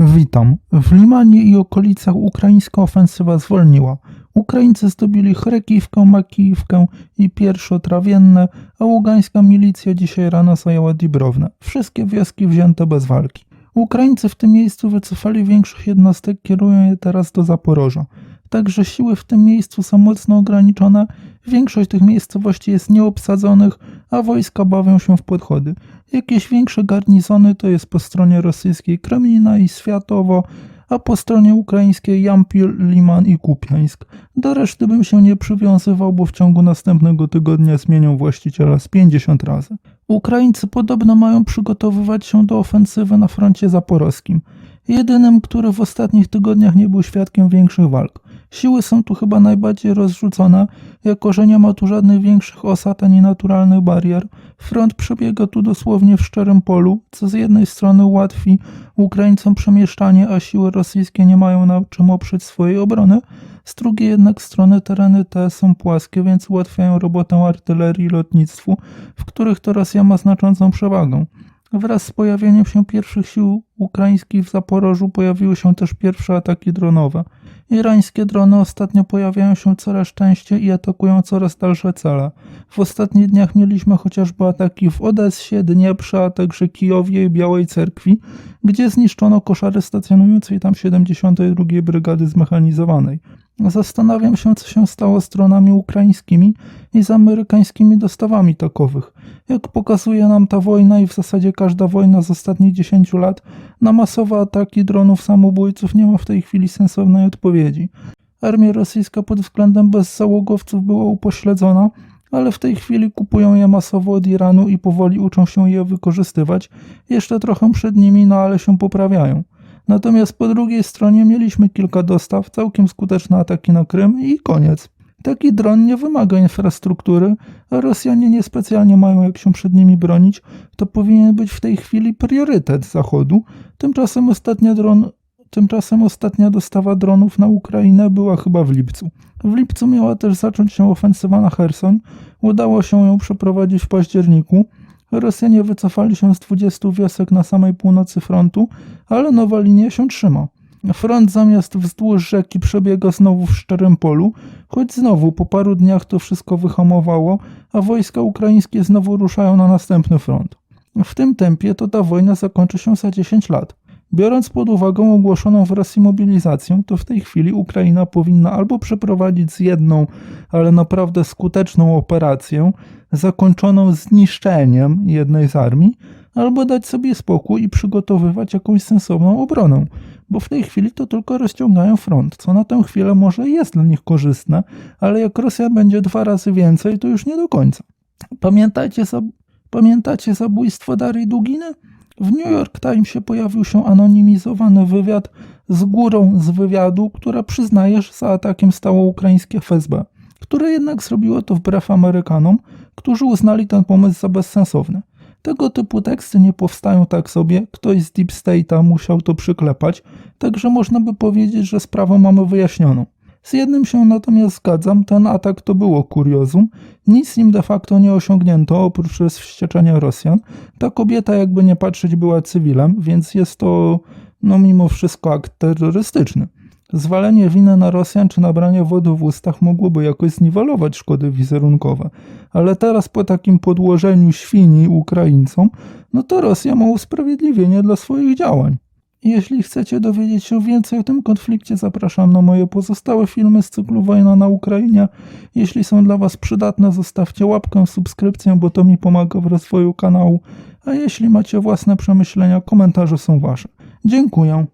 Witam. W Limanie i okolicach ukraińska ofensywa zwolniła. Ukraińcy zdobyli Chrekiwkę, Makijówkę i Pierwszotrawienne, a ługańska milicja dzisiaj rano zajęła Dibrownę. Wszystkie wioski wzięte bez walki. Ukraińcy w tym miejscu wycofali większość jednostek, kierują je teraz do Zaporoża. Także siły w tym miejscu są mocno ograniczone, większość tych miejscowości jest nieobsadzonych, a wojska bawią się w podchody. Jakieś większe garnizony to jest po stronie rosyjskiej Kremlina i Światowo, a po stronie ukraińskiej Jampil, Liman i Kupiańsk. Do reszty bym się nie przywiązywał, bo w ciągu następnego tygodnia zmienią właściciela z 50 razy. Ukraińcy podobno mają przygotowywać się do ofensywy na froncie zaporowskim, jedynym, który w ostatnich tygodniach nie był świadkiem większych walk. Siły są tu chyba najbardziej rozrzucone, jako że nie ma tu żadnych większych osad ani naturalnych barier. Front przebiega tu dosłownie w szczerym polu, co z jednej strony ułatwi Ukraińcom przemieszczanie, a siły rosyjskie nie mają na czym oprzeć swojej obrony. Z drugiej jednak strony tereny te są płaskie, więc ułatwiają robotę artylerii i lotnictwu, w których to Rosja ma znaczącą przewagę. Wraz z pojawieniem się pierwszych sił ukraińskich w Zaporożu pojawiły się też pierwsze ataki dronowe. Irańskie drony ostatnio pojawiają się coraz częściej i atakują coraz dalsze cele. W ostatnich dniach mieliśmy chociażby ataki w Odessie, Dnieprze, a także Kijowie i Białej Cerkwi, gdzie zniszczono koszary stacjonującej tam 72 Brygady Zmechanizowanej. Zastanawiam się, co się stało z dronami ukraińskimi i z amerykańskimi dostawami takowych. Jak pokazuje nam ta wojna i w zasadzie każda wojna z ostatnich 10 lat, na masowe ataki dronów samobójców nie ma w tej chwili sensownej odpowiedzi. Armia rosyjska pod względem bezzałogowców była upośledzona, ale w tej chwili kupują je masowo od Iranu i powoli uczą się je wykorzystywać. Jeszcze trochę przed nimi, no ale się poprawiają. Natomiast po drugiej stronie mieliśmy kilka dostaw, całkiem skuteczne ataki na Krym i koniec. Taki dron nie wymaga infrastruktury, a Rosjanie niespecjalnie mają jak się przed nimi bronić. To powinien być w tej chwili priorytet Zachodu. Tymczasem ostatnia, dron, tymczasem ostatnia dostawa dronów na Ukrainę była chyba w lipcu. W lipcu miała też zacząć się ofensywa na Hersoń. Udało się ją przeprowadzić w październiku. Rosjanie wycofali się z 20 wiosek na samej północy frontu, ale nowa linia się trzyma. Front zamiast wzdłuż rzeki przebiega znowu w szczerym polu, choć znowu po paru dniach to wszystko wyhamowało, a wojska ukraińskie znowu ruszają na następny front. W tym tempie to ta wojna zakończy się za 10 lat. Biorąc pod uwagę ogłoszoną w Rosji mobilizację, to w tej chwili Ukraina powinna albo przeprowadzić jedną, ale naprawdę skuteczną operację, zakończoną zniszczeniem jednej z armii, albo dać sobie spokój i przygotowywać jakąś sensowną obronę, bo w tej chwili to tylko rozciągają front, co na tę chwilę może jest dla nich korzystne, ale jak Rosja będzie dwa razy więcej, to już nie do końca. Pamiętajcie, pamiętacie zabójstwo Darii Duginy? W New York Timesie pojawił się anonimizowany wywiad z górą z wywiadu, która przyznaje, że za atakiem stało ukraińskie FSB, które jednak zrobiło to wbrew Amerykanom, którzy uznali ten pomysł za bezsensowny. Tego typu teksty nie powstają tak sobie, ktoś z Deep State'a musiał to przyklepać, także można by powiedzieć, że sprawę mamy wyjaśnioną. Z jednym się natomiast zgadzam, ten atak to było kuriozum, nic nim de facto nie osiągnięto oprócz rozwścieczenia Rosjan. Ta kobieta jakby nie patrzeć była cywilem, więc jest to no mimo wszystko akt terrorystyczny. Zwalenie winy na Rosjan czy nabranie wody w ustach mogłoby jakoś zniwelować szkody wizerunkowe, ale teraz po takim podłożeniu świni Ukraińcom, no to Rosja ma usprawiedliwienie dla swoich działań. Jeśli chcecie dowiedzieć się więcej o tym konflikcie, zapraszam na moje pozostałe filmy z cyklu Wojna na Ukrainie. Jeśli są dla Was przydatne, zostawcie łapkę, subskrypcję, bo to mi pomaga w rozwoju kanału. A jeśli macie własne przemyślenia, komentarze są Wasze. Dziękuję.